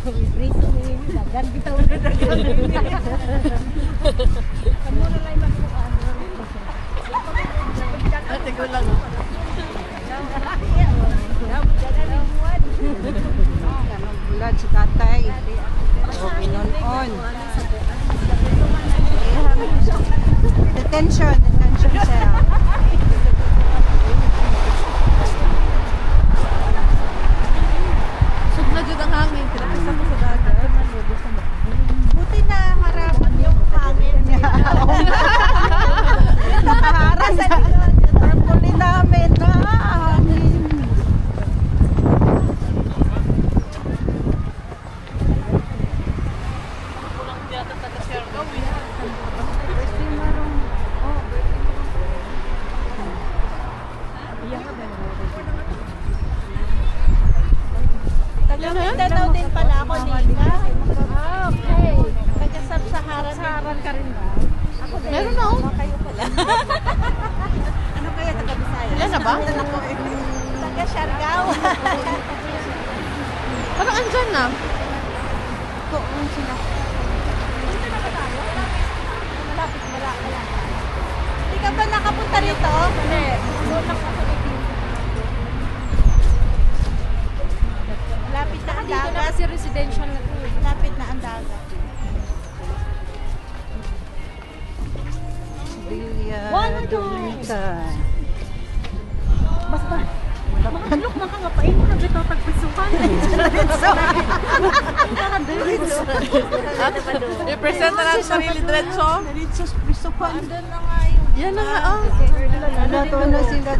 Priso ni dagan bitaw na dagan. Kamura lang magkuan. Ate ko lang. Bulat si tatay. O pinon-on. Detention. Detention cell. Sug na jud ang Kinapisa mo sa dagat. Buti na harapan yung hangin niya. Nakaharang sa trampoline namin na hangin. Taga Mindanao din pala ako, Nika. Ah, okay. Taga Sub-Saharan. Saharan ka rin ba? Ako din. Meron na oh. Kayo pala. Ano kaya taga Bisaya? Yan na ba? Taga Siargao. Parang andyan na. Kung sila. Malapit, malapit. Hindi ka ba nakapunta rito? Hindi. Doon ako Malapit na ang dagat. Kasi residential na to. Malapit na ang dagat. Bilya. One, two. Dolitan. Mas ba? Makalok man ka nga pa mo na bitaw tagpisukan. I-present na natin sarili diretso. Diretso pisukan. Andun na nga yung Yan na nga oh. Ano to na sila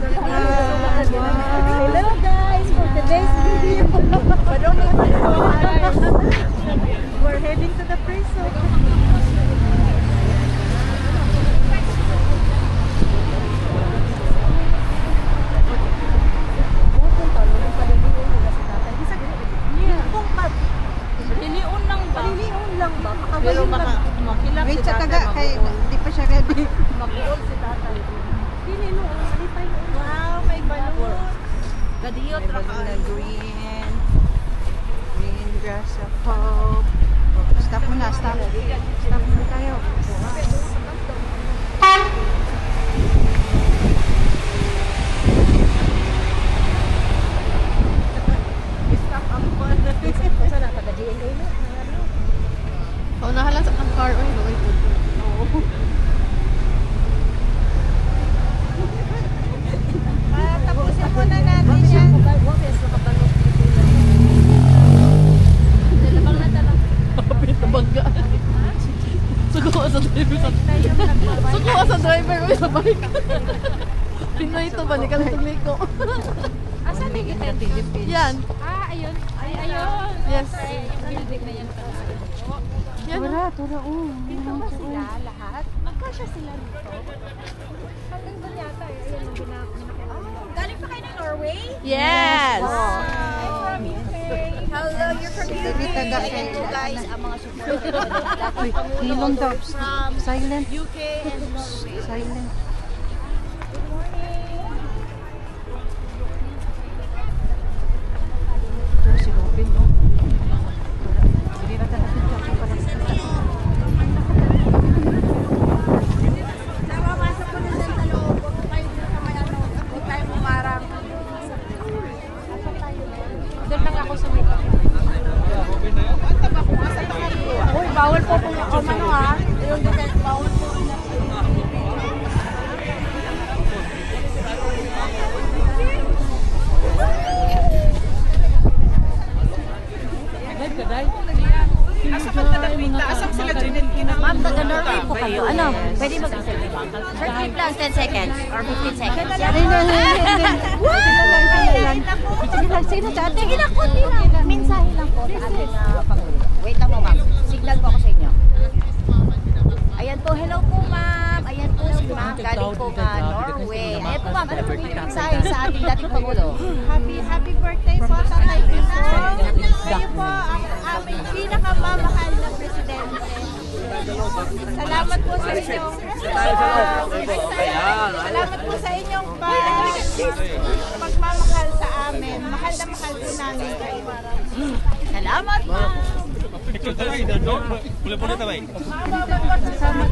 Hello guys, for today's video. We're heading to the prison. Paliliun lang ba? Paliliun lang ba? Pero baka makilap Wait sa taga kay di pa siya ready. Makuol si tatay. Dili no, malipay no. Wow, may balon. Na green. Green grass of hope. Oh, Stop muna, stop. Stop muna tayo. Stop ang kon. Sana taga GNA no. Paunahan lang sa ang car oil. Oil po. Ah, tapusin muna natin yan. Sa driver ka sa driver ko sa bike. Pinoy ito ba? Di ka natuloy ko. Asan ni kita Philippines? Yan. Ah, ayun. Ay, ayun. Yes. Building na yan pala. Yan. Tura, tura, oh. Dito ba sila lahat? Magkasya sila dito? Hanggang doon yata. eh. Ayun ang binakuha. Oh, galing pa kayo ng Norway? Yes. I'm from UK. Sabi taga kay guys, ang mga supporter hilong daw. Silent. UK and Norway. Silent. Good morning. Ito si Robin, no? Hindi na tayo natin ako para sa Namamasa po na sa loob. Huwag po kayo dito sa may ano. Huwag tayo mumarang. Doon lang ako sa may Uy, bawal po kung um, ano ha. Yung dito, bawal po. Ma'am, taga Norway po kayo. Ano? Pwede mag-selfie ba? Short clip lang, 10 seconds or 15 seconds. Yan. Hindi, hindi, hindi. Sino lang, sino lang. Sige lang, sino sa atin? Sige lang, kunti lang. Mensahe lang po sa ating uh, Pangulo. Wait lang po, ma'am. Signal po ako sa inyo. Ayan po, hello po, ma'am. Ayan po si ma'am. Galing po ka Norway. Ayan po, ma'am. Ano po yung mensahe sa ating dating Pangulo? Happy happy birthday po Tatay Pinoy. Kayo po ang aming pinakamamahal na presidente. Salamat po sa inyong Salamat po sa inyong pag pagmamahal sa amin. Mahal na mahal po namin kayo. Salamat,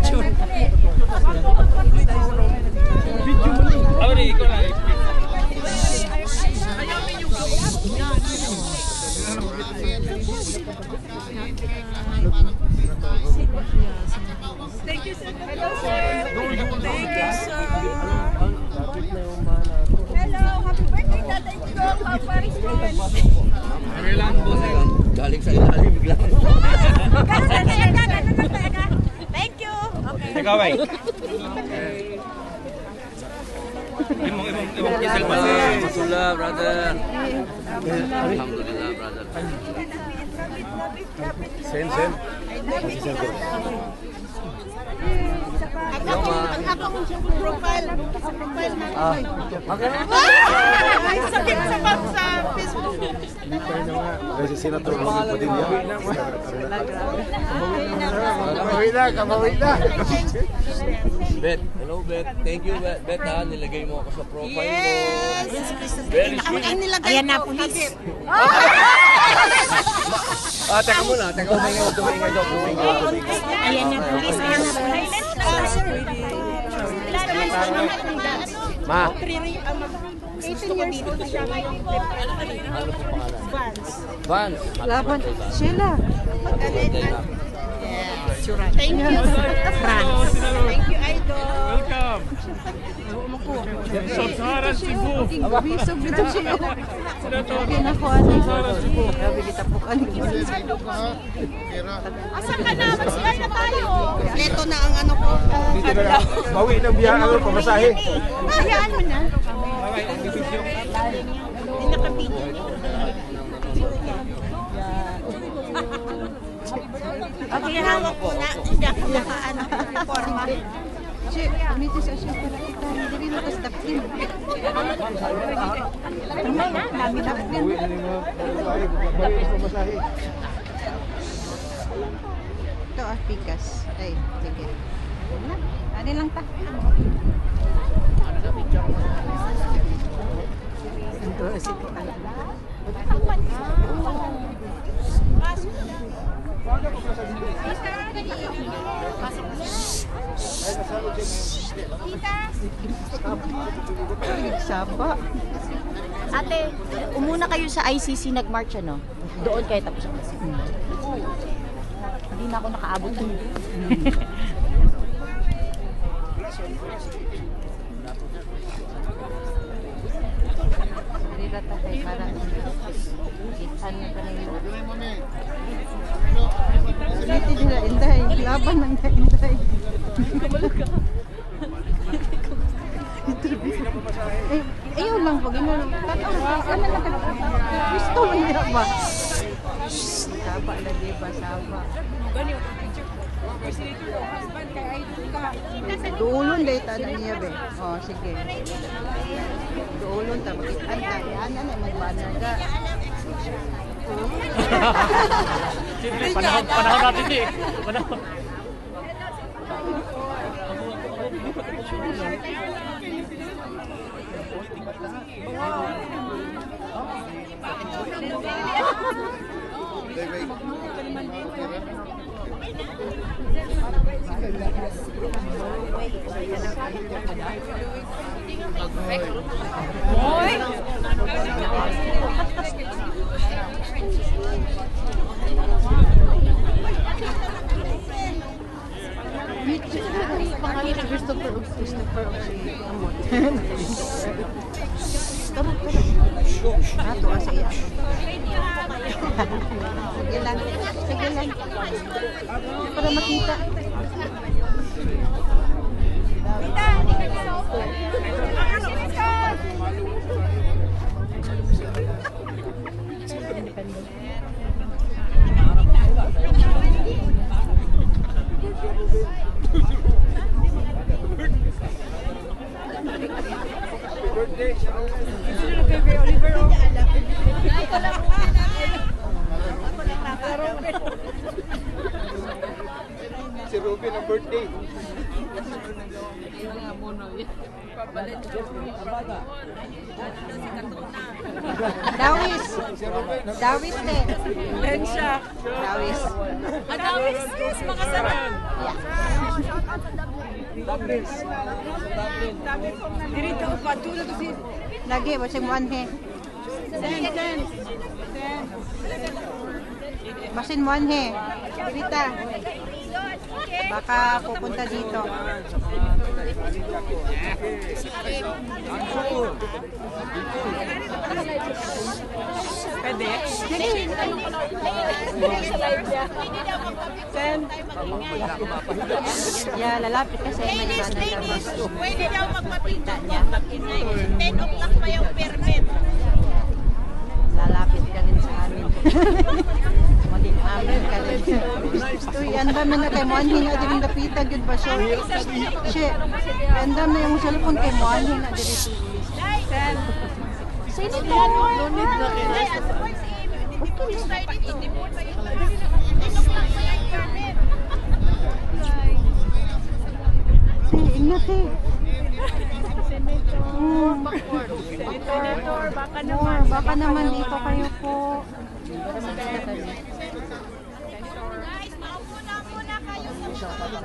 ma'am. Hello, happy birthday, Tatay Ko. Paparis Galing sa ilalim bigla. Thank you. Okay. Ikaw ay. Imong imong imong kisel pa Alhamdulillah, brother. Alhamdulillah, brother. Sen sen. Ang akong, ang akong profile, profile na. Ay, sakit sa pag sa Facebook. Kasi senator Bong Padilla. Kamawi na, kamawi na. Bet, hello Bet. Thank you Bet. Bet ha, nilagay mo ako sa profile Yes. mo. Very sweet. Ang nilagay Ayan na, pulis. Ah, teka muna, teka muna. Tumingin, tumingin tumingin. Ayan na, pulis. Ayan na, sir. Ma, 18 years old na siya ngayon. Vans. Vance. Laban. Sheila. Thank you. France. Thank you, Idol. Welcome. Sub-Saharan Cebu. Bisog dito siya. Kinakuha ni. Grabe kita po ka Asan ka na? Mag-CR na tayo. Leto na ang ano ko. Na lang. Bawi ng biyahe ang pamasahe. Hayaan mo na. Hindi nakabidyo. Okay, hawak ko na. Hindi ako nakaano. Forma. Che, umiti sa siya para kita. Hindi na tas tapin. Dami tapin. Bawi na mo. Bawi ang pamasahe. Ito ah, pikas. Ay, sige. Ano lang ta? Ito, si Saba. Ate, umuna kayo sa ICC nag-march ano? Doon kayo tapos ako. Hindi na ako nakaabot dun. Nila tatay para itan na pa nila. Hindi nila inday. Laban ng inday. Eh, ayaw lang pag ino. Tatawa. Ano na ka? Gusto mo niya ba? Saba lagi ba? Saba. Duulon day ta na niya be. Oh, sige. Duulon ta makitan ta. Yan na magbanner ka. Panahon panahon natin ni. Panahon. Pangalan ni Christopher og Christopher og si Amor. Ato sa iya. Sige lang. Sige lang. Para makita. Si Ruben ang birthday. Dawis. Dawis din. Ben siya. Dawis. Adawis, yes, mga sarap. Lagi, basing mo anhe. Basin mo anhe. Dirita. Baka pupunta dito. Pwede? Yeah, lalapit kasi may Ladies, ladies, pwede daw magpa-picture niya. 10 o'clock pa yung permit. lalapit ka din sa amin. Maging amin ka din. Uy, ang dami na kay Moan hinga din lapitan yun ba siya? Ang dami na yung cellphone kay Moan hinga din. Sino to? Need na kinasa. Okay, Friday to. 10 o'clock pa yung permit. Si, ingat eh. Mm. Senator, baka More, baka naman dito kayo po. Guys, maupo na muna kayo sa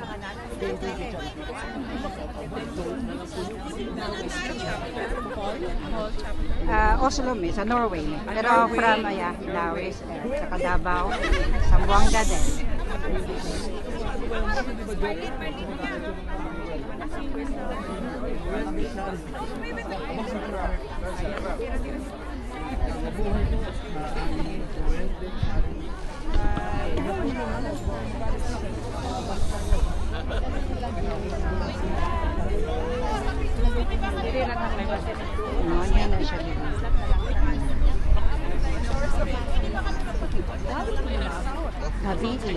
Ah, Oslo mi, sa Norway. Pero from aya, Dawis, eh, sa Davao, Zamboanga din. No, yan na siya dito. Cavite.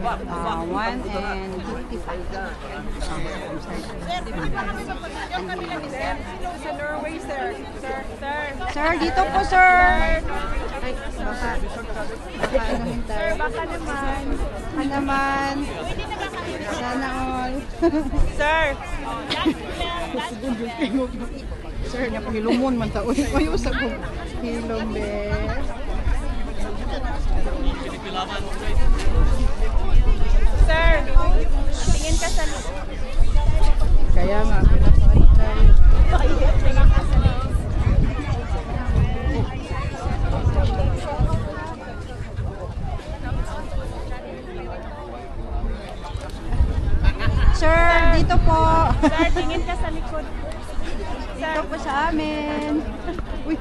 Uh, one and fifty-five. Sa Norway, sir. Sir, sir. Sir, dito po, sir. Ay, baka, baka anuhin tayo. Baka naman. Baka naman. Sana all. Sir. sir, napahilumon man ta. Uy, uy, usap ko. Hilom, be. Sir. Tingin ka sa Kaya nga, pinapaan tayo. Sir, dito po. Sir, tingin ka sa likod. Dito po sa amin. Uy,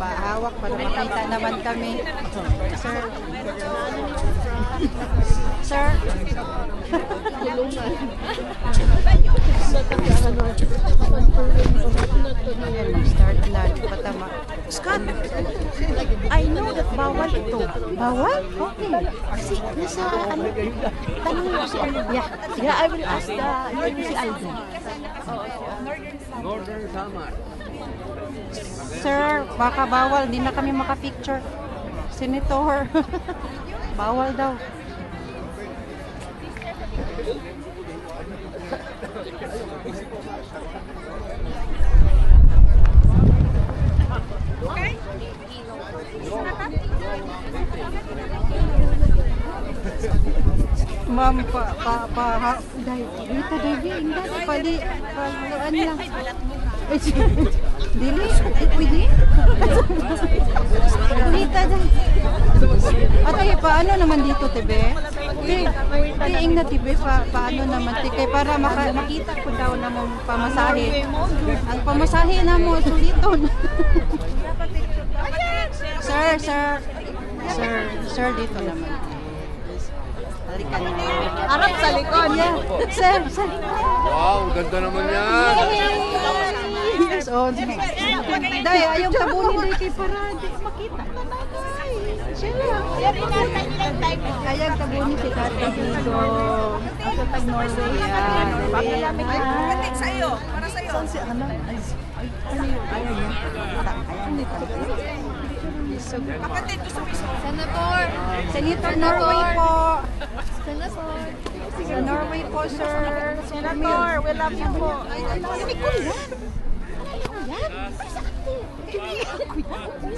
Ah, pahawak para makita naman kami. Sir. Sir. Mag-start na. Di pa tama. Scott, I know that bawal ito. Bawal? Okay. Kasi nasa, ano, tanong mo si Aldo. Yeah, yeah, I will ask the, si Aldo. Northern Samar. Sir, baka bawal. Hindi na kami makapicture. Senator. bawal daw. Ma'am, pa, pa, pa, ha, dahil, dito, dahil, hindi, pali, paluan lang. Dili, pwede? Kulita dahil. Ate, paano naman dito, Tebe? Di, diing na, Tebe, pa, paano naman, Tebe, para maka, makita ko daw na mong pamasahe. Ang pamasahe na mo, suliton. sir, sir, sir, sir, dito naman. Halika na. Harap sa likod. Yeah. Sir, sir. Wow, ganda naman yan. Yes, on. Dahil ayaw tabunin dahil kay para makita. Siya lang. Inantay nila yung time mo. Ayag tabuni si Tatay Digo. Ako tag Norway. Pakilamig sa'yo, para sa'yo. Saan si ano? Ay, ay, ano yun? Ayaw niya. Ayaw niya. Kapatid, gusto mo Senator! Senator Norway po. Senator! Sa Norway po, sir. Senator, we love you po.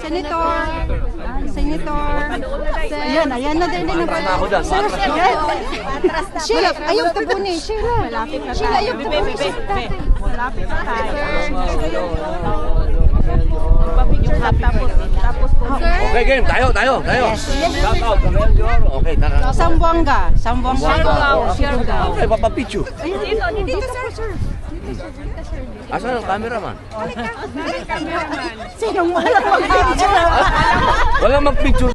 Senator. Senator. Ayan, ayan na din din ang Ako dyan. Sir. Sheila, ayaw tabuni. Sheila. Sheila, ayaw tabuni. Malapit na tayo. Okay, game. Tayo, tayo, tayo. Shout out. Okay, tara. Sambuanga. Sambuanga. Siargao. Okay, papapichu. Dito, dito, sir. Asan ang cameraman? Sinong wala pag-picture? Wala mag-picture